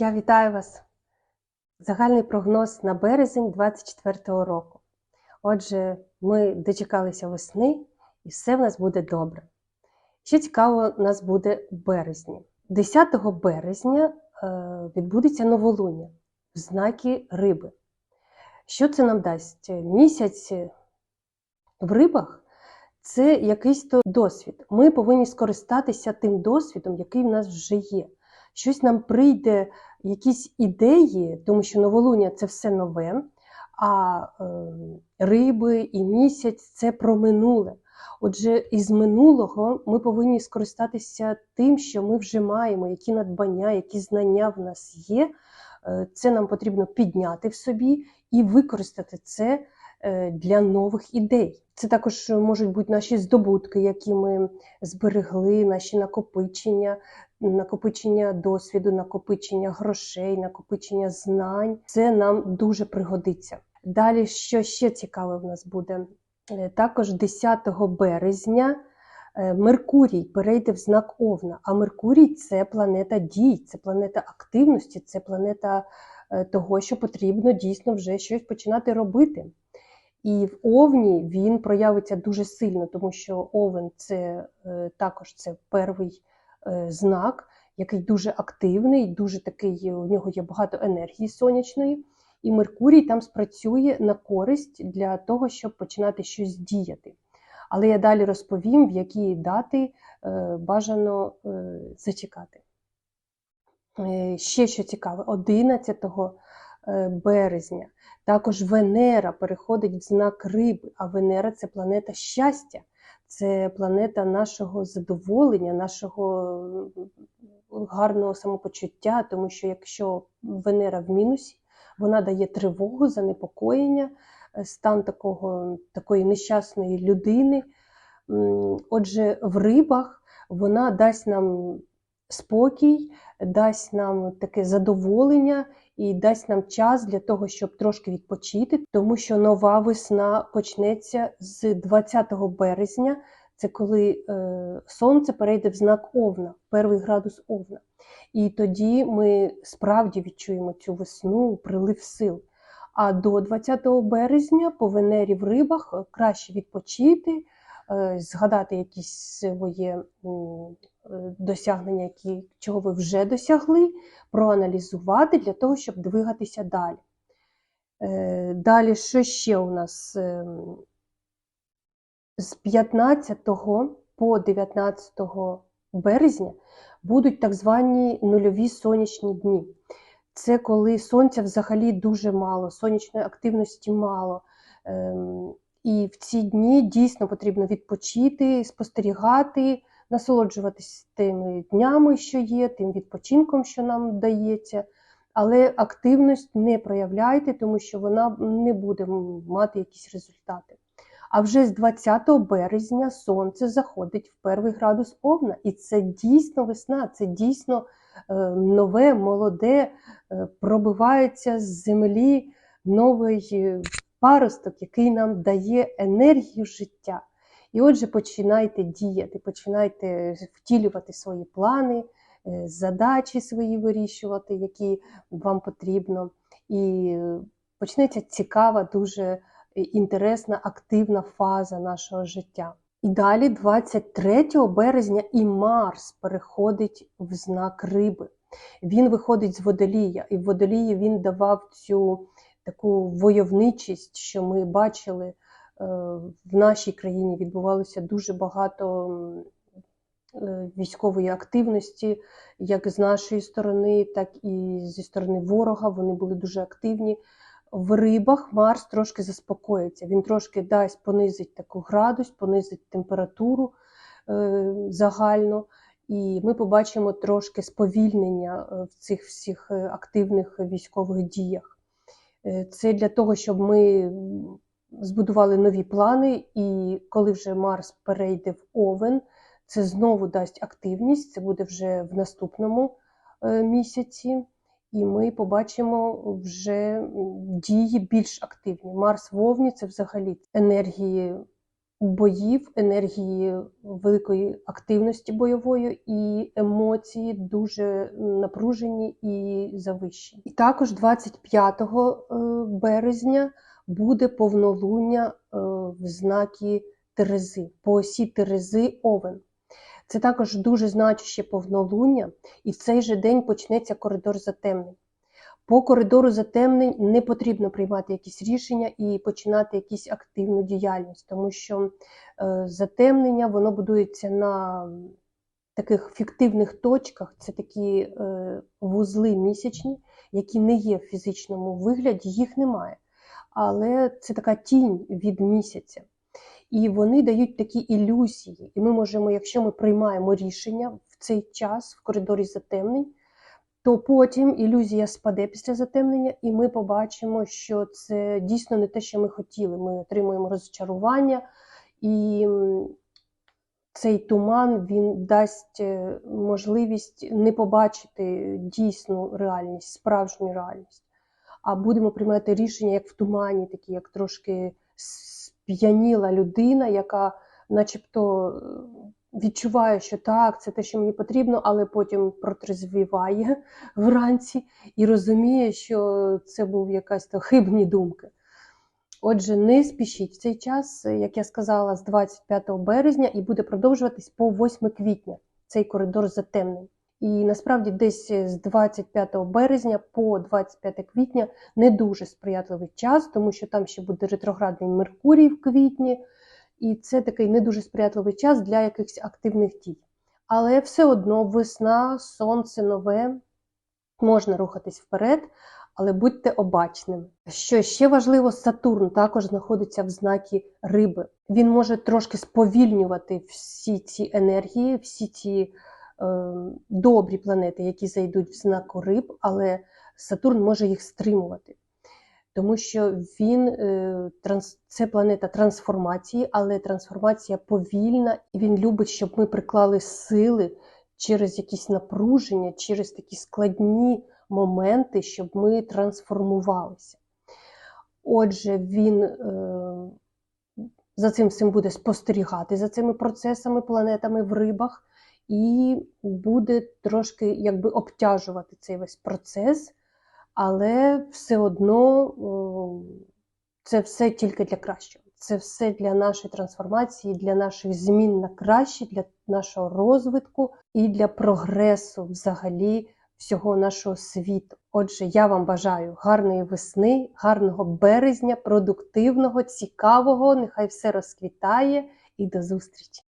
Я вітаю вас. Загальний прогноз на березень 2024 року. Отже, ми дочекалися весни і все в нас буде добре. Що цікаво, у нас буде в березні. 10 березня е, відбудеться новолуння в знакі риби. Що це нам дасть? Місяць в рибах це якийсь то досвід. Ми повинні скористатися тим досвідом, який в нас вже є. Щось нам прийде, якісь ідеї, тому що новолуння це все нове, а е, риби і місяць це про минуле. Отже, із минулого ми повинні скористатися тим, що ми вже маємо, які надбання, які знання в нас є. Е, Це нам потрібно підняти в собі і використати це для нових ідей. Це також можуть бути наші здобутки, які ми зберегли, наші накопичення, накопичення досвіду, накопичення грошей, накопичення знань. Це нам дуже пригодиться. Далі, що ще цікаве в нас буде? Е, Також 10 березня е, Меркурій перейде в знак Овна. А Меркурій це планета дій, це планета активності, це планета е, того, що потрібно дійсно вже щось починати робити. І в Овні він проявиться дуже сильно, тому що Овен це е, також це перший е, знак, який дуже активний, дуже такий, у нього є багато енергії сонячної, і Меркурій там спрацює на користь для того, щоб починати щось діяти. Але я далі розповім, в які дати е, бажано е, зачекати. Е, Ще що цікаве, 11 е, березня також Венера переходить в знак риби, а Венера це планета щастя, це планета нашого задоволення, нашого гарного самопочуття, тому що якщо Венера в мінусі, вона дає тривогу, занепокоєння, е, стан такого, такої нещасної людини. Отже, в рибах вона дасть нам спокій, дасть нам таке задоволення і дасть нам час для того, щоб трошки відпочити, тому що нова весна почнеться з 20 березня. Це коли е, сонце перейде в знак Овна, перший градус Овна. І тоді ми справді відчуємо цю весну, прилив сил. А до 20 березня по Венері в рибах е, краще відпочити, згадати якісь своє е, досягнення, які, чого ви вже досягли, проаналізувати для того, щоб двигатися далі. Е, Далі, що ще у нас? Ем, З 15 по 19 березня будуть так звані нульові сонячні дні. Це коли сонця взагалі дуже мало, сонячної активності мало. І в ці дні дійсно потрібно відпочити, спостерігати, насолоджуватись тими днями, що є, тим відпочинком, що нам дається. Але активність не проявляйте, тому що вона не буде мати якісь результати. А вже з 20 березня сонце заходить в перший градус Овна, і це дійсно весна, це дійсно е, нове, молоде, е, пробивається з землі новий е, паросток, який нам дає енергію життя. І отже, починайте діяти, починайте втілювати свої плани, е, задачі свої вирішувати, які вам потрібно. І е, почнеться цікава, дуже інтересна, активна фаза нашого життя. І далі, 23 березня, і Марс переходить в знак риби. Він виходить з водолія, і в водолії він давав цю таку войовничість, що ми бачили е, в нашій країні. Відбувалося дуже багато е, військової активності, як з нашої сторони, так і зі сторони ворога. Вони були дуже активні. В рибах Марс трошки заспокоїться. Він трошки дасть понизить таку градус, понизить температуру е, загально, і ми побачимо трошки сповільнення е, в цих всіх активних військових діях. Е, Це для того, щоб ми збудували нові плани, і коли вже Марс перейде в Овен, це знову дасть активність. Це буде вже в наступному е, місяці і ми побачимо вже дії більш активні. Марс в Овні це взагалі енергії боїв, енергії великої активності бойової і емоції дуже напружені і завищені. І також 25 е, березня буде повнолуння е, в знакі Терези, по осі Терези Овен. Це також дуже значуще повнолуння, і в цей же день почнеться коридор затемнень. По коридору затемнень не потрібно приймати якісь рішення і починати якусь активну діяльність, тому що е, затемнення воно будується на таких фіктивних точках, це такі е, вузли місячні, які не є в фізичному вигляді, їх немає. Але це така тінь від місяця. І вони дають такі ілюзії. І ми можемо, якщо ми приймаємо рішення в цей час в коридорі затемнень, то потім ілюзія спаде після затемнення, і ми побачимо, що це дійсно не те, що ми хотіли. Ми отримуємо розчарування, і цей туман він дасть е, можливість не побачити дійсну реальність, справжню реальність. А будемо приймати рішення як в тумані, такі як трошки сп'яніла людина, яка начебто відчуває, що так, це те, що мені потрібно, але потім протрезвіває вранці і розуміє, що це був якась то хибні думки. Отже, не спішіть в цей час, як я сказала, з 25 березня і буде продовжуватись по 8 квітня цей коридор затемнень. І насправді десь з 25 березня по 25 квітня не дуже сприятливий час, тому що там ще буде ретроградний Меркурій в квітні, і це такий не дуже сприятливий час для якихось активних дій. Але все одно весна, сонце нове, можна рухатись вперед, але будьте обачними. Що ще важливо, Сатурн також знаходиться в знакі риби. Він може трошки сповільнювати всі ці енергії, всі ці е, добрі планети, які зайдуть в знаку риб, але Сатурн може їх стримувати. Тому що він е, це планета трансформації, але трансформація повільна, і він любить, щоб ми приклали сили через якісь напруження, через такі складні моменти, щоб ми трансформувалися. Отже, він е, за цим всім буде спостерігати за цими процесами, планетами в рибах, і буде трошки якби обтяжувати цей весь процес, але все одно це все тільки для кращого. Це все для нашої трансформації, для наших змін на краще, для нашого розвитку і для прогресу взагалі всього нашого світу. Отже, я вам бажаю гарної весни, гарного березня, продуктивного, цікавого. Нехай все розквітає і до зустрічі!